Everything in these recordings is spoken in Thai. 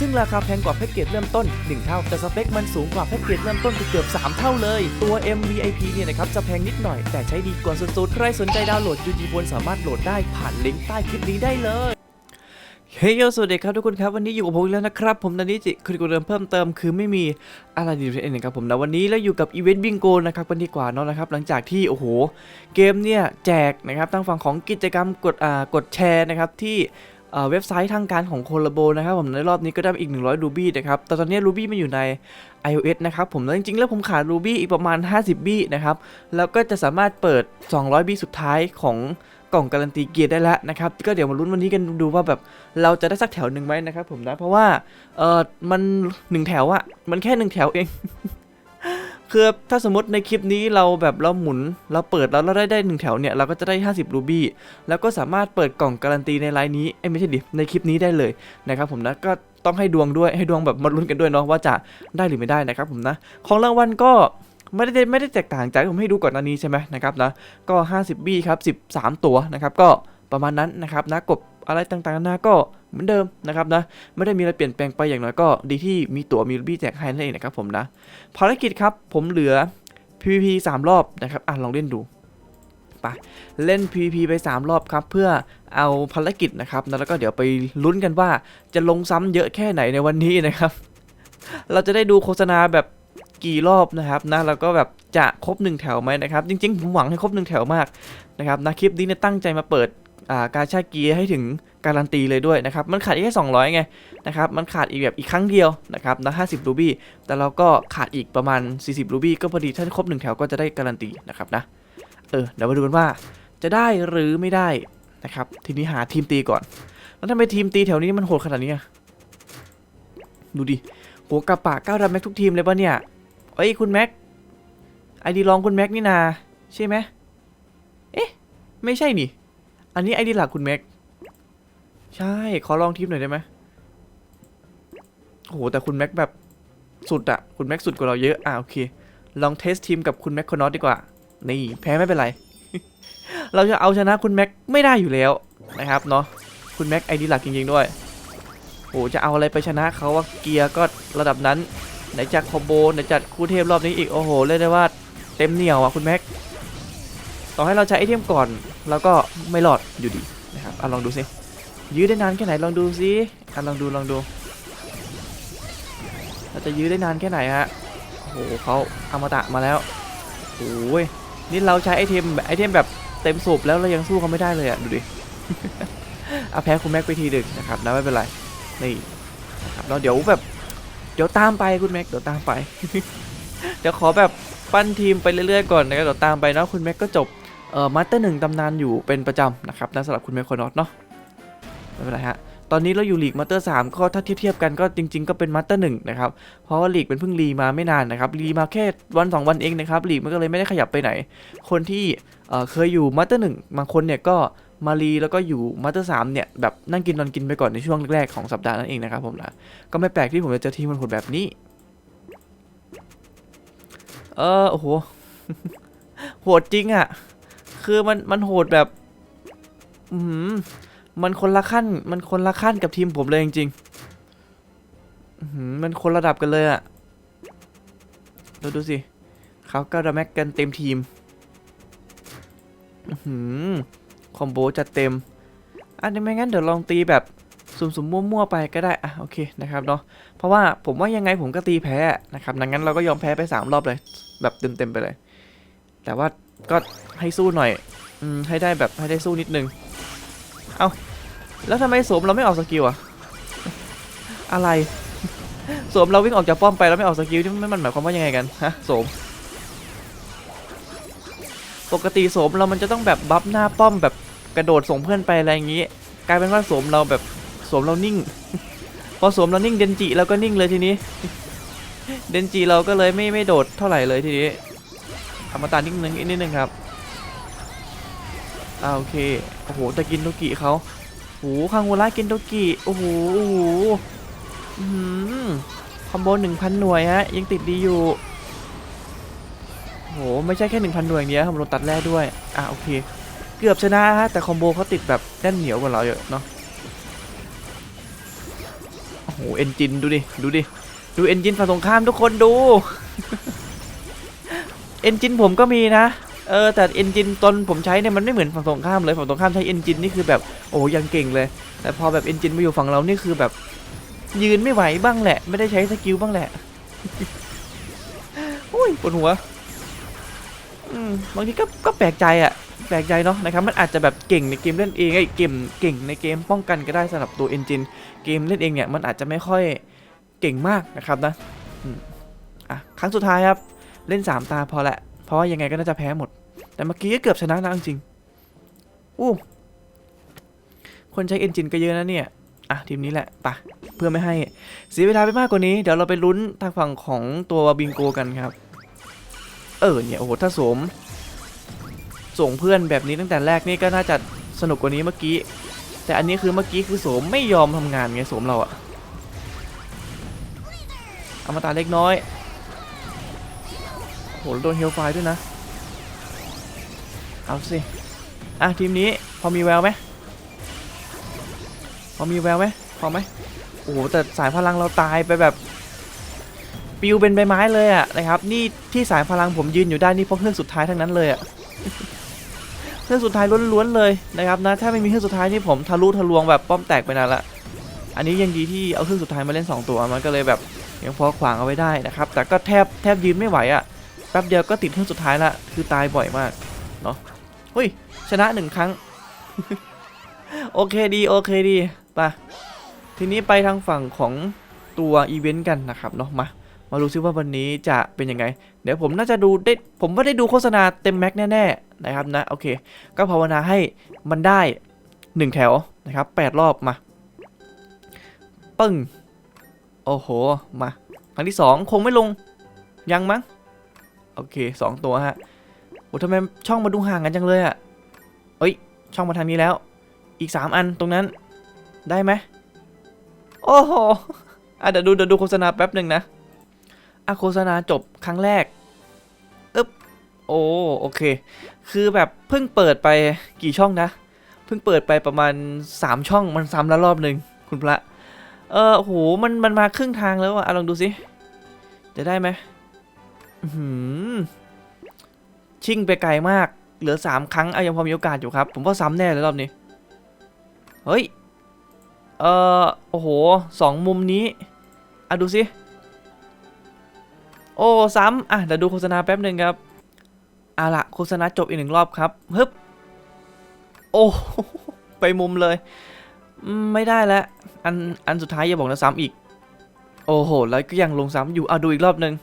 ซึ่งราคาแพงกว่าแพ็กเกจเริ่มต้น 1 เท่า แต่สเปคมันสูงกว่าแพ็กเกจเริ่มต้นเกือบ3 เท่าเลย ตัว MVIP เนี่ยนะครับจะแพงนิดหน่อย แต่ใช้ดีกว่าสุดๆ ใครสนใจดาวน์โหลด UG Phone สามารถโหลดได้ผ่านลิงก์ใต้คลิปนี้ได้เลยเฮ้ยสวัสดีครับทุกคนครับ วันนี้อยู่กับผมแล้วนะครับ ผมนันนิจิคือกูเริ่มเพิ่มเติมคือไม่มีอะไรดีเองนะครับผมนะวันนี้เราอยู่กับอีเวนต์บิงโกนะครับกันดีกว่าเนาะนะครับหลังจากที่โอ้โหเกมเนี่ยแจกนะครับทางฝั่งของกิจกรรมกดอ่ากดแชร์นะครับที่ เว็บไซต์ทางการของโคลาโบนะครับผมในรอบนี้ก็ได้อีก 100รูบี้นะครับแต่ตอนนี้รูบี้มันอยู่ใน iOS นะครับผมแล้วจริงๆ แล้วผมขาดรูบี้อีกประมาณ 50 บี้นะครับ แล้วก็จะสามารถเปิด 200 บี้สุดท้ายของกล่องการันตีเกียร์ได้แล้วนะครับ ก็เดี๋ยวมาลุ้นวันนี้กันดูว่าแบบเราจะได้สักแถวหนึ่งไหมนะครับผมนะ เพราะว่าเออมันหนึ่งแถวอะมันแค่หนึ่งแถวเอง คือถ้าสมมติในคลิปนี้เราแบบเราหมุน เราเปิดแล้วเราได้ได้หนึ่งแถวเนี่ย เราก็จะได้ 50รูบี้แล้วก็สามารถเปิดกล่องการันตีในไลน์นี้เอ้ไม่ใช่ดิในคลิปนี้ได้เลยนะครับผมนะก็ต้องให้ดวงด้วยให้ดวงแบบมาลุ้นกันด้วยเนาะว่าจะได้หรือไม่ได้นะครับผมนะ ของรางวัลก็ไม่ได้ไม่ได้แตกต่างจากผมให้ดูก่อนหน้านี้ใช่ไหมนะครับนะก็ 50บี้ครับ13 ตัวนะครับก็ประมาณนั้นนะครับนะกบ อะไรต่างๆนานาก็เหมือนเดิมนะครับนะไม่ได้มีอะไรเปลี่ยนแปลงไปอย่างน้อยก็ดีที่มีตั๋วมีรูบี้แจกให้นั่นเองนะครับผมนะภารกิจครับผมเหลือ PVP 3 รอบนะครับอะลองเล่นดูไปเล่น PVP ไป 3 รอบครับ เพื่อเอาภารกิจนะครับนะแล้วก็เดี๋ยวไปลุ้นกันว่าจะลงซ้ำเยอะแค่ไหนในวันนี้นะครับ เราจะได้ดูโฆษณาแบบกี่รอบนะครับนะแล้วก็แบบจะครบหนึ่งแถวไหมนะครับ จริง ๆ ผมหวังให้ครบหนึ่งแถวมากนะครับนะคลิปนี้เนี่ยตั้งใจมาเปิด การชาเกียให้ถึงการันตีเลยด้วยนะครับ มันขาดแค่ 200 ไงนะครับ มันขาดอีกแบบอีกครั้งเดียวนะครับนะ50รูบี้ แต่เราก็ขาดอีกประมาณ 40 รูบี้ก็พอดี ถ้าครบ 1 แถวก็จะได้การันตีนะครับนะ เออ เดี๋ยวมาดูกันว่าจะได้หรือไม่ได้นะครับ ทีนี้หาทีมตีก่อน แล้วทำไมทีมตีแถวนี้มันโหดขนาดนี้ดูดิหัวกระปะก้าวดับแม็กทุกทีมเลยปะเนี่ยเอ้ยคุณแม็ก ไอดีลองคุณแม็กนี่นาใช่ไหมเอ๊ะ ไม่ใช่นี่ อันนี้ไอดีหลักคุณแม็ก ใช่ ขอลองทีมหน่อยได้ไหมโอ้โห แต่คุณแม็กแบบสุดอะคุณแม็กสุดกว่าเราเยอะ อ่าโอเค ลองเทสทีมกับคุณแม็กคอนอตดีกว่า นี่ แพ้ไม่เป็นไร เราจะเอาชนะคุณแม็กไม่ได้อยู่แล้วนะครับเนาะ คุณแม็กไอดีหลักจริงๆด้วย โอ้จะเอาอะไรไปชนะเขาว่าเกียร์ก็ระดับนั้น ไหนจากคอมโบ ไหนจากคู่เทพรอบนี้อีก โอ้โห เรียกได้ว่าเต็มเหนียวอะคุณแม็ก ต่อให้เราใช้ไอเทมก่อน เราก็ไม่รอดอยู่ดีนะครับอะลองดูสิยื้อได้นานแค่ไหนลองดูสิอะลองดูลองดูเราจะยื้อได้นานแค่ไหนฮะโอ้โหเขาอมตะมาแล้วโอ้ยนี่เราใช้ไอเทมไอเทมแบบเต็มสูบแล้วเรายังสู้เขาไม่ได้เลยอะดูดิเอาแพ้คุณแม็กไปทีหนึ่งนะครับนะไม่เป็นไรนี่นะครับเราเดี๋ยวแบบเดี๋ยวตามไปคุณแม็กเดี๋ยวตามไปเดี๋ยวขอแบบปั้นทีมไปเรื่อยๆก่อนนะครับเดี๋ยวตามไปนะคุณแม็กก็จบ อ่อมาสเตอร์หนึ่งตำนานอยู่เป็นประจำนะครับนะสำหรับคุณแมคโครนอตเนาะไม่เป็นไรฮะตอนนี้เราอยู่ลีกมาสเตอร์สามก็ถ้าเทียบเทียบกันก็จริง ๆ ก็เป็นมาสเตอร์หนึ่งนะครับเพราะว่าลีกเป็นเพิ่งรีมาไม่นานนะครับรีมาแค่วันสองวันเองนะครับลีกมันก็เลยไม่ได้ขยับไปไหน คนที่เอ่อเคยอยู่มาสเตอร์หนึ่งบางคนเนี่ยก็มารีแล้วก็อยู่มาสเตอร์สามเนี่ยแบบนั่งกินนอนกินไปก่อนในช่วงแรกๆของสัปดาห์นั่นเองนะครับผมนะก็ไม่แปลกที่ผมจะเจอทีมมันโหดแบบนี้เออโอ้โหโหดจริงอะ่ะ คือมันมันโหดแบบอืมมันคนละขั้น มันคนละขั้นกับทีมผมเลยจริงๆอื้อหือมันคนระดับกันเลยอะดูดูสิเขาก็ระแม็กกันเต็มทีมอื้อหือคอมโบจัดเต็ม อันนี้ไม่งั้นเดี๋ยวลองตีแบบสุ่มๆมั่วๆไปก็ได้ อะ โอเคนะครับเนาะ เพราะว่าผมว่ายังไงผมก็ตีแพ้นะครับ ดังนั้นเราก็ยอมแพ้ไป 3 รอบเลย แบบเต็มๆไปเลย แต่ว่า ก็ให้สู้หน่อย อืม ให้ได้แบบให้ได้สู้นิดนึง เอาแล้วทำไมสวมเราไม่ออกสกิลอะอะไร สวมเราวิ่งออกจากป้อมไปแล้วไม่ออกสกิลที่มันหมายความว่ายังไงกันฮะสวมปกติสวมเรามันจะต้องแบบบัฟหน้าป้อมแบบกระโดดส่งเพื่อนไปอะไรอย่างงี้ กลายเป็นว่าสวมเราแบบสวมเรานิ่ง พอสวมเรานิ่งเดนจิเราก็นิ่งเลยทีนี้ เดนจิเราก็เลยไม่ไม่โดดเท่าไหร่เลยทีนี้ อมตะนิดนึงอีกนิดนึงครับอ่าโอเคโอ้โหตะกินโตกิเขาโอ้โหคังโวระกินโตกิโอ้โหโอ้โหอืคอมโบหนึ่งพันหน่วยฮะยังติดดีอยู่โอ้โหไม่ใช่แค่หนึ่งพันหน่วยอย่างเดียวผมโดนตัดแร่ด้วยอะโอเคเกือบชนะฮะแต่คอมโบเขาติดแบบแน่นเหนียวกว่าเราเยอะเนาะโอ้โหเอนจินดูดิดูดิดูเอนจินฝั่งตรงข้ามทุกคนดู เอนจินผมก็มีนะ เออแต่เอนจินตอนผมใช้เนี่ยมันไม่เหมือนฝั่งตรงข้ามเลยฝั่งตรงข้ามใช้เอนจินนี่คือแบบโอ้ยังเก่งเลย แต่พอแบบเอนจินมาอยู่ฝั่งเรานี่คือแบบ ยืนไม่ไหวบ้างแหละ ไม่ได้ใช้สกิลบ้างแหละอุ้ยปวดหัวบางทีก็ก็แปลกใจอะแปลกใจเนาะนะครับมันอาจจะแบบเก่งในเกมเล่นเองไอ้เก่งเก่งในเกมป้องกันก็ได้สำหรับตัวเอนจินเกมเล่นเองเนี่ยมันอาจจะไม่ค่อยเก่งมากนะครับนะอะครั้งสุดท้ายครับ เล่น 3 ตาพอแหละ เพราะว่ายังไงก็น่าจะแพ้หมด แต่เมื่อกี้ก็เกือบชนะนะจริงอู้คนใช้เอนจินก็เยอะนะเนี่ย อะทีมนี้แหละปะเพื่อไม่ให้เสียเวลาไปมากกว่านี้ เดี๋ยวเราไปลุ้นทางฝั่งของตัวบิงโกกันครับ เออเนี่ยโอ้โหถ้าสวมส่งเพื่อนแบบนี้ตั้งแต่แรกนี่ก็น่าจะสนุกกว่านี้เมื่อกี้ แต่อันนี้คือเมื่อกี้คือสมไม่ยอมทำงานไงสมเราอะอมตะเล็กน้อย แล้วโดนเฮลไฟด้วยนะ เอาสิ อะ ทีมนี้พอมีแววไหมพอมีแววไหมพอไหมโอ้โหแต่สายพลังเราตายไปแบบปิวเป็นใบไม้เลยอะนะครับ นี่ที่สายพลังผมยืนอยู่ได้นี่เพราะเครื่องสุดท้ายทั้งนั้นเลยอะเครื่องสุดท้ายล้วนๆเลยนะครับนะถ้าไม่มีเครื่องสุดท้ายนี่ผมทะลุทะลวงแบบป้อมแตกไปนานละอันนี้ยังดีที่เอาเครื่องสุดท้ายมาเล่น 2 ตัวมันก็เลยแบบยังพอขวางเอาไว้ได้นะครับ แต่ก็แทบแทบยืนไม่ไหวอะ่ะ แป๊บเดียวก็ติดเครื่องสุดท้ายละคือตายบ่อยมากเนาะเฮ้ยชนะหนึ่งครั้ง โอเคดีโอเคดีไปทีนี้ไปทางฝั่งของตัวอีเวนต์กันนะครับเนาะมามาดูซิว่าวันนี้จะเป็นยังไง เดี๋ยวผมน่าจะดูได้ผมว่าได้ดูโฆษณาเต็มแม็กแน่ๆนะครับนะโอเค ก็ภาวนาให้มันได้ 1 แถวนะครับ8รอบมาปึ้งโอ้โหมาครั้งที่ 2 คงไม่ลงยังมั้ง โอเค2ตัวฮะโอ้ทำไมช่องมาดูห่างกันจังเลยอะเอ้ย ช่องมาทางนี้แล้ว อีก3อันตรงนั้น ได้ไหมโอ้โหอะเดี๋ยวดูเดี๋ยวดูโฆษณาแป๊บหนึ่งนะอะโฆษณาจบครั้งแรกอึ๊บโอ้โอเค คือแบบเพิ่งเปิดไปกี่ช่องนะ เพิ่งเปิดไปประมาณ 3 ช่องมันซ้ำแล้วรอบหนึ่งคุณพระ เออโหมันมันมาครึ่งทางแล้วอะลองดูสิจะได้ไหม ชิ่งไปไกลมาก เหลือสามครั้งเอายังพอมีโอกาสอยู่ครับ ผมว่าซ้ำแน่เลยรอบนี้ เฮ้ย เออโอ้โหสองมุมนี้อะดูสิ โอ้ ซ้ำอะเดี๋ยวดูโฆษณาแป๊บหนึ่งครับอะละโฆษณาจบอีกหนึ่งรอบครับฮึบโอ้ ไปมุมเลย ไม่ได้แล้ว อัน อันสุดท้ายอย่าบอกนะซ้ำอีก โอ้โห แล้วก็ยังลงซ้ำอยู่เอาดูอีกรอบหนึ่ง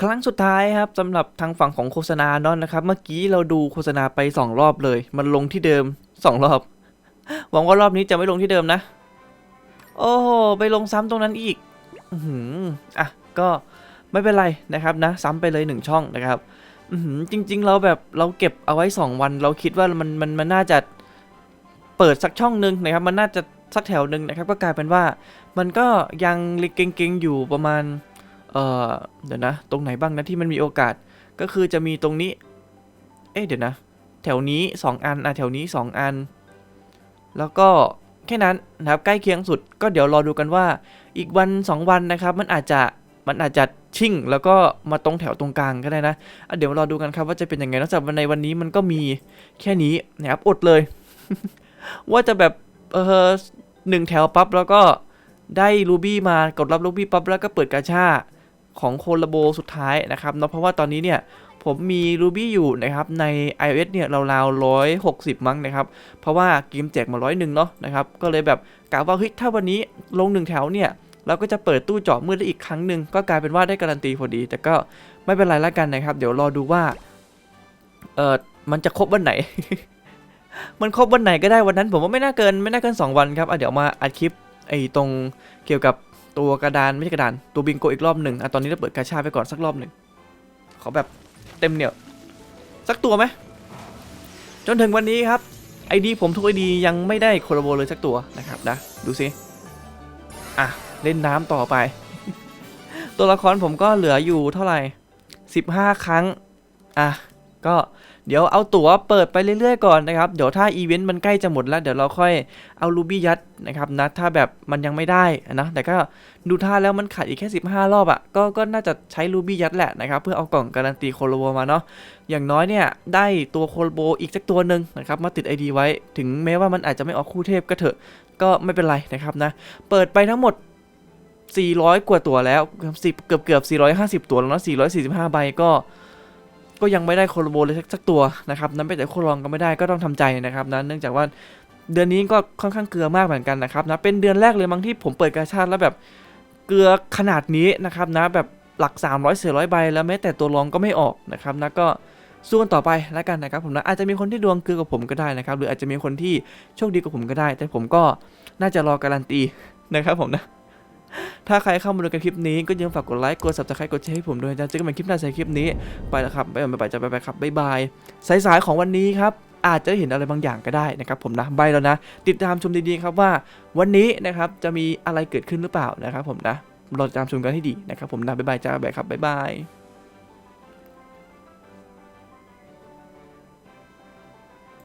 ครั้งสุดท้ายครับสำหรับทางฝั่งของโฆษณาเนอนนะครับ เมื่อกี้เราดูโฆษณาไป 2 รอบเลย มันลงที่เดิม 2 รอบ หวังว่ารอบนี้จะไม่ลงที่เดิมนะ โอ้โหไปลงซ้ำตรงนั้นอีกอืออะก็ไม่เป็นไรนะครับนะ ซ้ำไปเลย1ช่องนะครับอือหือจริง ๆ เราแบบเราเก็บเอาไว้ 2 วัน เราคิดว่ามันมันมันน่าจะเปิดสักช่องหนึ่งนะครับ มันน่าจะสักแถวหนึ่งนะครับ ก็กลายเป็นว่า มันก็ยังเก่งๆอยู่ประมาณ เอ่อเดี๋ยวนะ ตรงไหนบ้างนะที่มันมีโอกาส ก็คือจะมีตรงนี้ เอ๊ะเดี๋ยวนะ แถวนี้ 2 อันอะแถวนี้ 2 อัน แล้วก็แค่นั้นนะครับใกล้เคียงสุดก็เดี๋ยวรอดูกันว่า อีกวัน 2 วันนะครับมันอาจจะมันอาจจะชิ่ง แล้วก็มาตรงแถวตรงกลางก็ได้นะะเดี๋ยวรอดูกันครับว่าจะเป็นยังไงนอกจากในวันนี้มันก็มีแค่นี้นะครับอดเลย ว่าจะแบบเออหนึ่งแถวปั๊บแล้วก็ได้รูบี้มากดรับรูบี้ปั๊บแล้วก็เปิดกาชา ของโคลาโบสุดท้ายนะครับเนาะเพราะว่าตอนนี้เนี่ยผมมีรูบี้อยู่นะครับใน iOS เนี่ยราวๆร้อยหกสิบมั้งนะครับ เพราะว่าเกมแจกมาร้อยหนึ่งเนาะนะครับ ก็เลยแบบกะว่าเฮ้ยถ้าวันนี้ลงหนึ่งแถวเนี่ย เราก็จะเปิดตู้เจาะมืดได้อีกครั้งหนึ่งก็กลายเป็นว่าได้การันตีพอดี แต่ก็ไม่เป็นไรล้วกันนะครับ เดี๋ยวรอดูว่าเออมันจะครบวันไหน มันครบวันไหนก็ได้วันนั้น ผมว่าไม่น่าเกินไม่น่าเกิน 2 วันครับอะเดี๋ยวมาอัดคลิปไอ้ตรงเกี่ยวกับ ตัวกระดานไม่ใช่กระดานตัวบิงโกอีกรอบหนึ่งอะตอนนี้เราเปิดกาชาไปก่อนสักรอบหนึ่งขอแบบเต็มเหนี่ยวสักตัวไหมจนถึงวันนี้ครับไอดีผมทุกไอดียังไม่ได้โคลโบเลยสักตัวนะครับนะดูสิอะเล่นน้ำต่อไป ตัวละครผมก็เหลืออยู่เท่าไหร่ 15 ครั้งอะก็ เดี๋ยวเอาตั๋วเปิดไปเรื่อยๆก่อนนะครับ เดี๋ยวถ้าอีเวนต์มันใกล้จะหมดแล้ว เดี๋ยวเราค่อยเอารูบี้ยัดนะครับนะถ้าแบบมันยังไม่ได้นะ แต่ก็ดูท่าแล้วมันขาดอีกแค่ 15 รอบอะ่ะก็ก็น่าจะใช้รูบี้ยัดแหละนะครับ เพื่อเอากล่องการันตีโคโลโบมาเนาะอย่างน้อยเนี่ยได้ตัวโคโลโบอีกสักตัวหนึ่งนะครับมาติด ID ไว้ ถึงแม้ว่ามันอาจจะไม่ออกคู่เทพก็เถอะก็ไม่เป็นไรนะครับนะเปิดไปทั้งหมด400 กว่าตัวแล้ว10เกือบเกือบ450 ตัวแล้วเนาะ445 ใบก็ ก็ยังไม่ได้โคโลโบเลยสักตัวนะครับนั้นไปแต่โคลองก็ไม่ได้ก็ต้องทำใจนะครับนะเนื่องจากว่าเดือนนี้ก็ค่อนข้างเกลือมากเหมือนกันนะครับนะเป็นเดือนแรกเลยมั้งที่ผมเปิดกาชาดแล้วแบบเกลือขนาดนี้นะครับนะแบบหลัก 300 400ใบแล้วแม้แต่ตัวรองก็ไม่ออกนะครับนะก็สู้กันต่อไปแล้วกันนะครับผมนะอาจจะมีคนที่ดวงเกลือกว่าผมก็ได้นะครับหรืออาจจะมีคนที่โชคดีกว่าผมก็ได้ แต่ผมก็น่าจะรอการันตีนะครับผมนะ ถ้าใครเข้ามาดูกันคลิปนี้ก็อยังฝากกดไลค์กด subscribe กดแชร์ให้ผมด้วยนะเจอกันใหม่คลิปหน้าใส่คลิปนี้ไปแล้วครับไปไปไปจะไปไปครับบ๊ายบายสายๆของวันนี้ครับอาจจะเห็นอะไรบางอย่างก็ได้นะครับผมนะใบแล้วนะ ติดตามชมดีๆครับว่า วันนี้นะครับจะมีอะไรเกิดขึ้นหรือเปล่านะครับผมนะรอตามชมกันให้ดีนะครับผมนะบ๊ายบายจ้าบ๊ายบายครับบ๊ายบาย